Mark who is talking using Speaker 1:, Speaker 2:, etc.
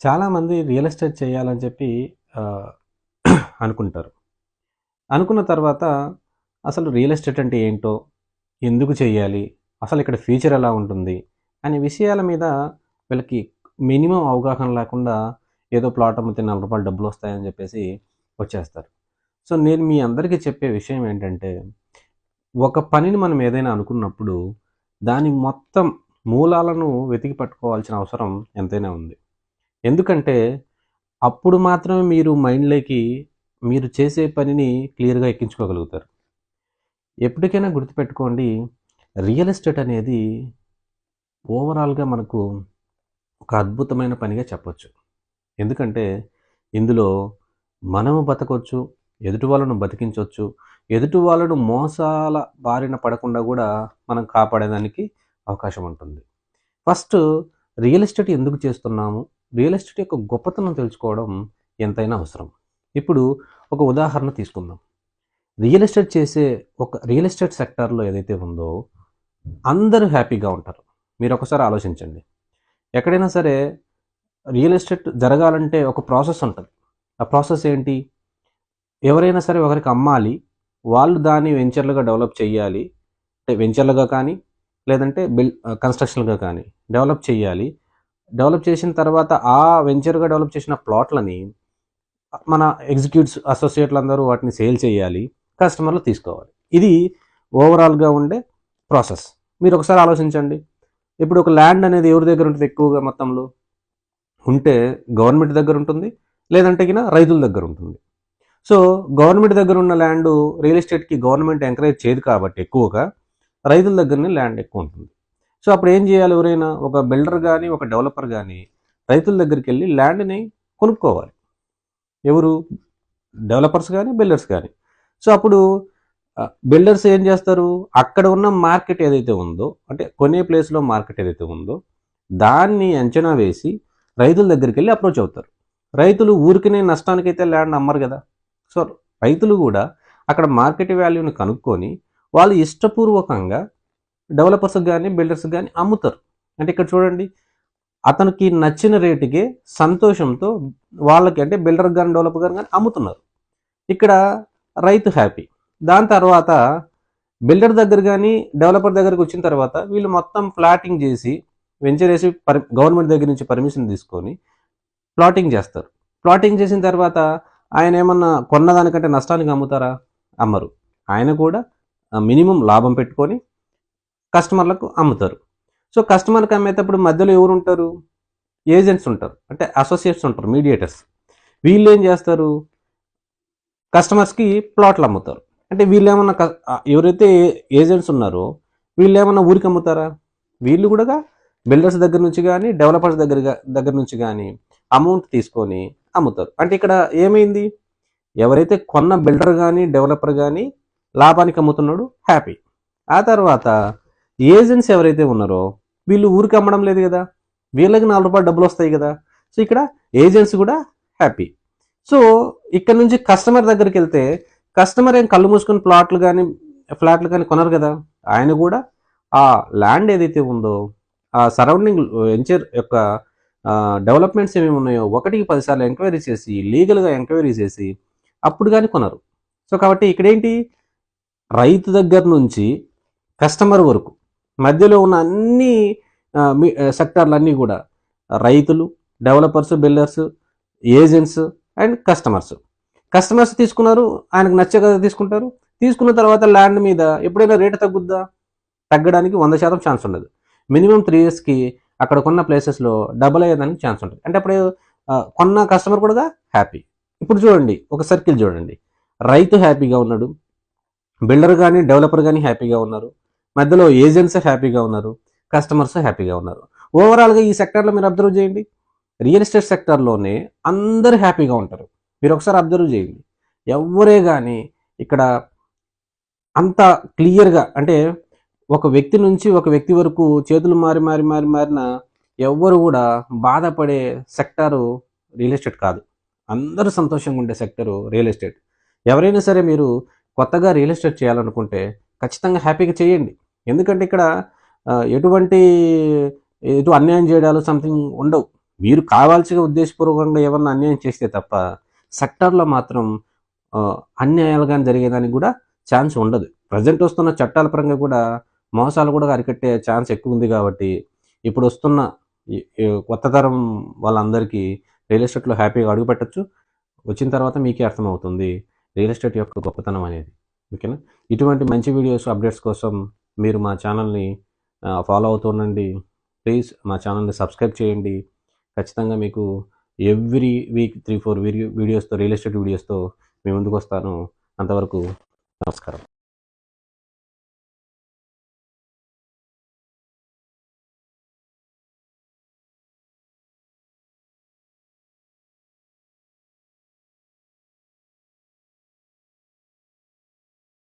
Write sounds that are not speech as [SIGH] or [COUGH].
Speaker 1: చాలామంది real estate చేయాలని చెప్పి [CLEARS THROAT] అనుకుంటారు. అనుకున్న తర్వాత అసలు రియల్ ఎస్టేట్ అంటే ఏంటో? ఎందుకు చేయాలి? అసలు ఇక్కడ ఫ్యూచర్ ఎలా ఉంటుంది? అనే విషయాల మీద వీళ్ళకి మినిమం అవగాహన లేకుండా ఏదో ప్లాట్ అమ్మితే రూ. 4 డబ్బులొస్తాయని చెప్పేసి వచ్చేస్తారు. సో, నేను మీ అందరికీ చెప్పే విషయం ఏంటంటే, ఒక పనిని మనం ఏదైనా అనుకున్నప్పుడు దాని మొత్తం మూలాలను వెతికి పట్టుకోవాల్సిన అవసరం ఎంతైనా ఉంది. ఎందుకంటే, అప్పుడు మాత్రమే మీరు మైండ్‌లోకి మీరు చేసే పనిని క్లియర్‌గా ఎక్కించుకోగలుగుతారు. ఎప్పటికైనా గుర్తుపెట్టుకోండి. రియల్ ఎస్టేట్ అనేది ఓవరాల్‌గా మనకు ఒక అద్భుతమైన పనిగా చెప్పొచ్చు. ఎందుకంటే, ఇందులో మనము బతకొచ్చు, ఎదుటి వాళ్ళను బతికించవచ్చు ఎదుటి వాళ్ళను మోసాల బారిన పడకుండా కూడా మనం కాపాడేదానికి అవకాశం ఉంటుంది. ఫస్ట్ రియల్ ఎస్టేట్ ఎందుకు చేస్తున్నాము? రియల్ ఎస్టేట్ యొక్క గొప్పతనం తెలుసుకోవడం ఎంతైనా అవసరం. ఇప్పుడు ఒక ఉదాహరణ తీసుకుందాం. రియల్ ఎస్టేట్ చేసే ఒక రియల్ ఎస్టేట్ సెక్టార్‌లో ఏదైతే ఉందో అందరూ హ్యాపీగా ఉంటారు. మీరు ఒకసారి ఆలోచించండి. ఎక్కడైనా సరే రియల్ ఎస్టేట్ జరగాలంటే ఒక ప్రాసెస్ ఉంటుంది ఆ ప్రాసెస్ ఏంటి? ఎవరైనా సరే ఒకరికి అమ్మాలి. వాళ్ళు దాన్ని వెంచర్‌లుగా డెవలప్ చేయాలి. అంటే వెంచర్‌లుగా కానీ, లేదంటే బిల్ కన్స్ట్రక్షన్గా కానీ డెవలప్ చేయాలి. డెవలప్ చేసిన తర్వాత ఆ వెంచర్‌గా డెవలప్ చేసిన ప్లాట్‌లని మన ఎగ్జిక్యూటివ్స్, అసోసియేట్‌లందరూ వాటిని సేల్ చేయాలి. కస్టమర్లు తీసుకోవాలి. ఇది ఓవరాల్‌గా ఉండే ప్రాసెస్. మీరు ఒకసారి ఆలోచించండి. ఇప్పుడు ఒక ల్యాండ్ అనేది ఎవరి దగ్గర ఉంటుంది ఎక్కువగా మొత్తంలో? ఉంటే గవర్నమెంట్ దగ్గర ఉంటుంది. లేదంటే గిన రైతుల దగ్గర ఉంటుంది. సో, గవర్నమెంట్ దగ్గర ఉన్న ల్యాండు రియల్ ఎస్టేట్‌కి గవర్నమెంట్ ఎంకరేజ్ చేయదు కాబట్టి ఎక్కువగా రైతుల దగ్గరనే ల్యాండ్ ఎక్కువ ఉంటుంది. సో, అప్పుడు ఏం చేయాలి ఎవరైనా? ఒక బిల్డర్ కానీ ఒక డెవలపర్ కానీ రైతుల దగ్గరికి వెళ్ళి ల్యాండ్‌ని కొనుక్కోవాలి. ఎవరు? డెవలపర్స్ కానీ బిల్డర్స్ కానీ సో, అప్పుడు బిల్డర్స్ ఏం చేస్తారు? అక్కడ ఉన్న మార్కెట్ ఏదైతే ఉందో అంటే కొనే ప్లేస్‌లో మార్కెట్ ఏదైతే ఉందో దాన్ని అంచనా వేసి రైతుల దగ్గరికెళ్ళి అప్రోచ్ అవుతారు. రైతులు ఊరికనే నష్టానికైతే ల్యాండ్ అమ్మరు కదా సో, రైతులు కూడా అక్కడ మార్కెట్ వాల్యూని కనుక్కొని వాళ్ళు ఇష్టపూర్వకంగా డెవలపర్స్‌కి కానీ బిల్డర్స్‌కి కానీ అమ్ముతారు. అంటే ఇక్కడ చూడండి. అతనికి నచ్చిన రేటుకే సంతోషంతో వాళ్ళకి అంటే బిల్డర్‌కి కానీ డెవలపర్ కానీ అమ్ముతున్నారు. ఇక్కడ రైతు హ్యాపీ. దాని తర్వాత బిల్డర్ దగ్గర కానీ డెవలపర్ దగ్గరకొచ్చిన తర్వాత వీళ్ళు మొత్తం ప్లాటింగ్ చేసి వెంచర్ వేసి పర్ గవర్నమెంట్ దగ్గర నుంచి పర్మిషన్ తీసుకొని ప్లాటింగ్ చేస్తారు. ప్లాటింగ్ చేసిన తర్వాత ఆయన ఏమన్నా కొన్నదానికంటే నష్టానికి అమ్ముతారా? అమ్మరు. ఆయన కూడా మినిమం లాభం పెట్టుకొని కస్టమర్లకు అమ్ముతారు. సో, కస్టమర్‌కి అమ్మేటప్పుడు మధ్యలో ఎవరు ఉంటారు ఏజెంట్స్ ఉంటారు. అంటే అసోసియేట్స్ ఉంటారు. మీడియేటర్స్. వీళ్ళు ఏం చేస్తారు? కస్టమర్స్‌కి ప్లాట్లు అమ్ముతారు. అంటే వీళ్ళు ఏమన్నా ఎవరైతే ఏజెంట్స్ ఉన్నారో వీళ్ళు ఏమన్నా ఊరికి అమ్ముతారా? వీళ్ళు కూడా బిల్డర్స్ దగ్గర నుంచి కానీ డెవలపర్స్ దగ్గర దగ్గర నుంచి కానీ అమౌంట్ తీసుకొని అమ్ముతారు. అంటే ఇక్కడ ఏమైంది? ఎవరైతే కొన్న బిల్డర్ కానీ డెవలపర్ కానీ లాభానికి అమ్ముతున్నాడు హ్యాపీ. ఆ తర్వాత ఏజెంట్స్ ఎవరైతే ఉన్నారో వీళ్ళు ఊరికి అమ్మడం లేదు కదా వీళ్ళకి నాలుగు రూపాయలు డబ్బులు వస్తాయి కదా సో, ఇక్కడ ఏజెంట్స్ కూడా హ్యాపీ. సో, ఇక్కడ నుంచి కస్టమర్ దగ్గరికి వెళ్తే కస్టమర్ ఏం కళ్ళు మూసుకొని ప్లాట్లు కానీ ఫ్లాట్లు కానీ కొనరు కదా ఆయన కూడా ఆ ల్యాండ్ ఏదైతే ఉందో ఆ సరౌండింగ్ వెంచర్ యొక్క డెవలప్‌మెంట్స్ ఏమేమి ఉన్నాయో ఒకటికి పదిసార్లు ఎంక్వైరీ చేసి, లీగల్‌గా ఎంక్వైరీ చేసి అప్పుడు కానీ కొనరు. సో, కాబట్టి ఇక్కడేంటి? రైతు దగ్గర నుంచి కస్టమర్ వరకు మధ్యలో ఉన్న అన్ని సెక్టార్‌లన్నీ కూడా రైతులు, developers, builders, agents and customers. Customers తీసుకున్నారు. ఆయనకు నచ్చే కదా తీసుకుంటారు. తీసుకున్న తర్వాత ల్యాండ్ మీద ఎప్పుడైనా రేట్ తగ్గుద్దా? తగ్గడానికి 100% ఛాన్స్ ఉండదు. మినిమమ్ త్రీ ఇయర్స్‌కి అక్కడ కొన్న ప్లేసెస్‌లో డబుల్ అయ్యేదానికి ఛాన్స్ ఉంటుంది అంటే అప్పుడు కొన్న కస్టమర్ కూడా హ్యాపీ. ఇప్పుడు చూడండి ఒక సర్కిల్ చూడండి. రైతు హ్యాపీగా ఉన్నాడు. బిల్డర్ కానీ డెవలపర్ కానీ హ్యాపీగా ఉన్నారు. మధ్యలో ఏజెంట్స్ హ్యాపీగా ఉన్నారు. కస్టమర్స్ హ్యాపీగా ఉన్నారు. ఓవరాల్‌గా ఈ సెక్టార్‌లో మీరు అబ్జర్వ్ చేయండి. రియల్ ఎస్టేట్ సెక్టార్‌లోనే అందరూ హ్యాపీగా ఉంటారు. మీరు ఒకసారి అబ్జర్వ్ చేయండి. ఎవ్వరే కానీ ఇక్కడ అంత క్లియర్‌గా అంటే ఒక వ్యక్తి నుంచి ఒక వ్యక్తి వరకు చేతులు మారి, మారి, మారి, మారిన ఎవ్వరు కూడా బాధపడే సెక్టారు రియల్ ఎస్టేట్ కాదు. అందరూ సంతోషంగా ఉండే సెక్టరు రియల్ ఎస్టేట్. ఎవరైనా సరే మీరు కొత్తగా రియల్ ఎస్టేట్ చేయాలనుకుంటే ఖచ్చితంగా హ్యాపీగా చేయండి. ఎందుకంటే ఇక్కడ ఎటువంటి ఎటు అన్యాయం చేయడాలు సంథింగ్ ఉండవు. మీరు కావాల్సిన ఉద్దేశపూర్వకంగా ఏమన్నా అన్యాయం చేస్తే తప్ప సెక్టార్లో మాత్రం అన్యాయాలు కానీ జరిగేదానికి కూడా ఛాన్స్ ఉండదు. ప్రజెంట్ వస్తున్న చట్టాల పరంగా కూడా మోసాలు కూడా అరికట్టే ఛాన్స్ ఎక్కువ ఉంది కాబట్టి ఇప్పుడు వస్తున్న కొత్త తరం వాళ్ళందరికీ రియల్ ఎస్టేట్లో హ్యాపీగా అడుగుపెట్టచ్చు వచ్చిన తర్వాత మీకే అర్థమవుతుంది. రియల్ ఎస్టేట్ యొక్క గొప్పతనం అనేది. ఓకేనా? ఇటువంటి మంచి వీడియోస్ అప్డేట్స్ కోసం మీరు మా ఛానల్ని ఫాలో అవుతుండండి ప్లీజ్ మా ఛానల్ని సబ్స్క్రైబ్ చేయండి. ఖచ్చితంగా మీకు every week three four video వీడియోస్తో రియల్ ఎస్టేట్ వీడియోస్తో మీ ముందుకు వస్తాను. అంతవరకు నమస్కారం.